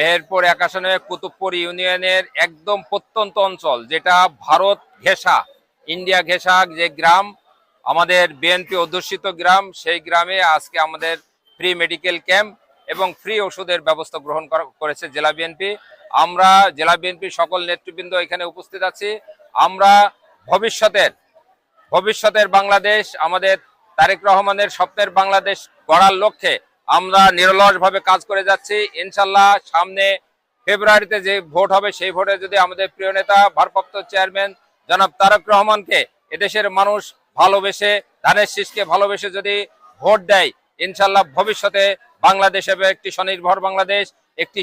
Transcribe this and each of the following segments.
মেহেরপুর এক আসনে কুতুবপুর ইউনিয়নের একদম প্রত্যন্ত অঞ্চল, যেটা ভারত ঘেঁষা, ইন্ডিয়া ঘেঁষা যে গ্রাম, আমাদের বিএনপি অধ্যুষিত গ্রাম, সেই গ্রামে আজকে আমাদের ফ্রি মেডিকেল ক্যাম্প এবং ফ্রি ওষুধের ব্যবস্থা গ্রহণ করা- করেছে জেলা বিএনপি। আমরা জেলা বিএনপি সকল নেতৃবৃন্দ এখানে উপস্থিত আছি। আমরা ভবিষ্যতের ভবিষ্যতের বাংলাদেশ, আমাদের তারেক রহমানের স্বপ্নের বাংলাদেশ গড়ার লক্ষ্যে আমরা নিরলসভাবে কাজ করে যাচ্ছি। ইনশাল্লাহ সামনে ফেব্রুয়ারিতে যে ভোট হবে, সেই ভোটে যদি আমাদের প্রিয় নেতা, ভারপ্রাপ্ত চেয়ারম্যান জনাব তারেক রহমানকে এদেশের মানুষ ভালোবেসে, ধানের শীষকে ভালোবেসে যদি ভোট দেয়, ইনশাল্লাহ ভবিষ্যতে বাংলাদেশ হবে একটি স্বনির্ভর বাংলাদেশ, একটি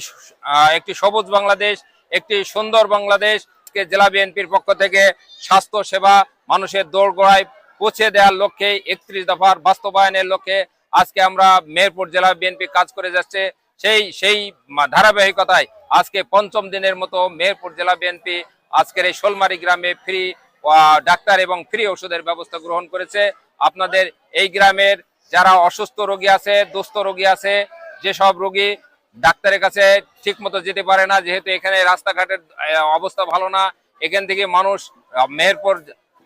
একটি সবুজ বাংলাদেশ, একটি সুন্দর বাংলাদেশ কে জেলা বিএনপির পক্ষ থেকে স্বাস্থ্য সেবা, মানুষের দোরগোড়ায় পৌঁছে দেওয়ার লক্ষ্যে, একত্রিশ দফার বাস্তবায়নের লক্ষ্যে আজকে আমরা মেহেরপুর জেলা বিএনপি কাজ করে যাচ্ছে। সেই সেই ধারাবাহিকতায় আজকে পঞ্চম দিনের মতো মেহেরপুর জেলা বিএনপি আজকের এই শোলমারি গ্রামে ফ্রি ডাক্তার এবং ফ্রি ওষুধের ব্যবস্থা গ্রহণ করেছে। আপনাদের এই গ্রামের যারা অসুস্থ রোগী আছে, দুস্থ রোগী আছে, যেসব রোগী ডাক্তারের কাছে ঠিক মতো যেতে পারে না, যেহেতু এখানে রাস্তাঘাটের অবস্থা ভালো না, এখান থেকে মানুষ মেহেরপুর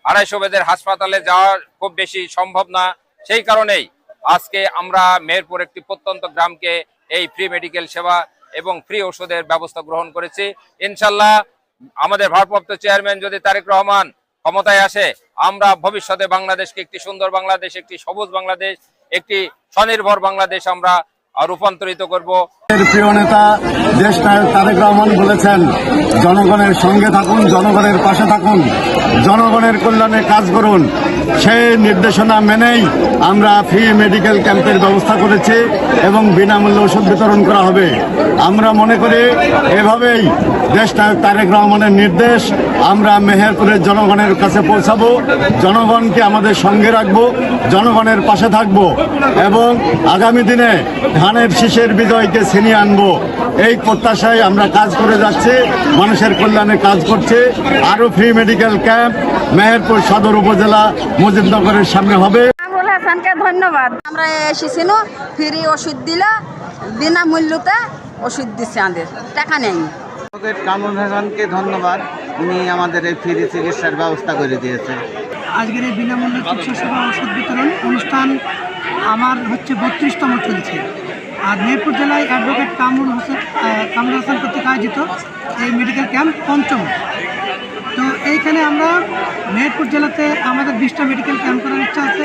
আড়াইশো বেদের হাসপাতালে যাওয়া খুব বেশি সম্ভব না। সেই কারণেই আজকে আমরা মেহেরপুর একটি প্রত্যন্ত গ্রামকে এই ফ্রি মেডিকেল সেবা এবং ফ্রি ওষুধের ব্যবস্থা গ্রহণ করেছি। ইনশাল্লাহ আমাদের ভারপ্রাপ্ত চেয়ারম্যান যদি তারেক রহমান ক্ষমতায় আসে, আমরা ভবিষ্যতে বাংলাদেশকে একটি সুন্দর বাংলাদেশ, একটি সবুজ বাংলাদেশ, একটি স্বনির্ভর বাংলাদেশ আমরা রূপান্তরিত করব। প্রিয় নেতা, দেশ নায়ক তারেক রহমান বলেছেন, জনগণের সঙ্গে থাকুন, জনগণের পাশে থাকুন, জনগণের কল্যাণে কাজ করুন। সেই নির্দেশনা মেনেই আমরা ফ্রি মেডিকেল ক্যাম্পের ব্যবস্থা করেছি এবং বিনামূল্যে ওষুধ বিতরণ করা হবে। আমরা মনে করি এভাবেই দেশ তারেক রহমানের নির্দেশ, আমরা মেহেরপুরের জনগণের কাছে পৌঁছাবো, জনগণকে আমাদের সঙ্গে রাখব, জনগণের পাশে থাকব এবং আগামী দিনে ধানের শীষের বিজয়কে ছিনিয়ে আনব। এই প্রত্যাশায় আমরা কাজ করে যাচ্ছি, মানুষের কল্যাণে কাজ করছে। আরও ফ্রি মেডিকেল ক্যাম্প মেহেরপুর সদর উপজেলা মজিদনগরের সামনে হবে। কামরুল হাসানকে ধন্যবাদ। আমরা এসেছিল ফ্রি ওষুধ দিল বিনামূল্যতে ওষুধ দিচ্ছে আমাদের। টাকা নেই। কামরুল হাসানকে ধন্যবাদ। উনি আমাদের এই ফ্রি চিকিৎসার ব্যবস্থা করে দিয়েছে। আজকের এই বিনামূল্য চিকিৎসা সেবা ওষুধ বিতরণ অনুষ্ঠান আমার হচ্ছে বত্রিশতম চলছে। আর মেহেরপুর জেলায় অ্যাডভোকেট কামরুল হোসেন কামরুল হাসান কর্তৃক আয়োজিত এই মেডিকেল ক্যাম্প পঞ্চম। তো এইখানে আমরা মেহেরপুর জেলাতে আমাদের বিশটা মেডিকেল ক্যাম্প করার ইচ্ছা আছে।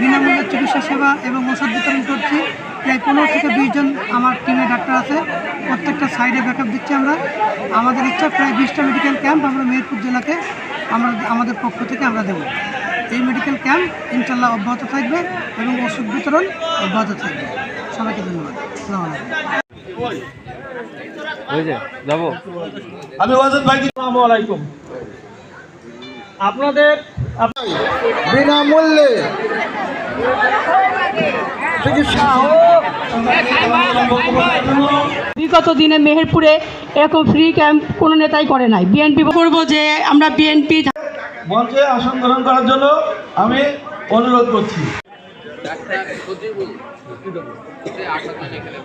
বিনামূল্যে চিকিৎসা সেবা এবং ওষুধ বিতরণ করছি। প্রায় পনেরো থেকে বিশ জন আমার টিমে ডাক্তার আছে। প্রত্যেকটা সাইডে ব্যাকআপ দিচ্ছি আমরা। আমাদের ইচ্ছা প্রায় বিশটা মেডিকেল ক্যাম্প আমরা মেহেরপুর জেলাকে আমরা আমাদের পক্ষ থেকে আমরা দেবো। এই মেডিকেল ক্যাম্প ইনশাল্লাহ অব্যাহত থাকবে এবং ওষুধ বিতরণ অব্যাহত থাকবে। সবাইকে ধন্যবাদ। আসসালামু আলাইকুম। আমি ওয়াজেদ ভাই আসসালামু আলাইকুম। আপনাদের বিনামূল্যে বিগত দিনে মেহেরপুরে এরকম ফ্রি ক্যাম্প কোনো নেতাই করে নাই। বিএনপি করব যে আমরা বিএনপি মঞ্চে আসন গ্রহণ করার জন্য আমি অনুরোধ করছি।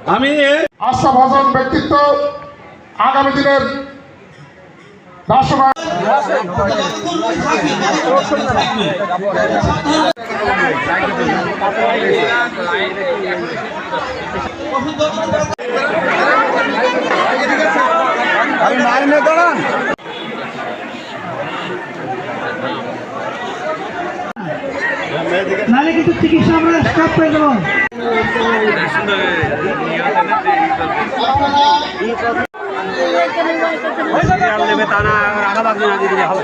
আমি এ- আস্থাভাজন ব্যক্তিত্ব আগামী দিনের রাষ্ট্রবাদ নাহলে কিন্তু চিকিৎসা আমরা স্টপ করে দেবো টাকা নেবে তা না রাখা লাগবে না দিদি হবে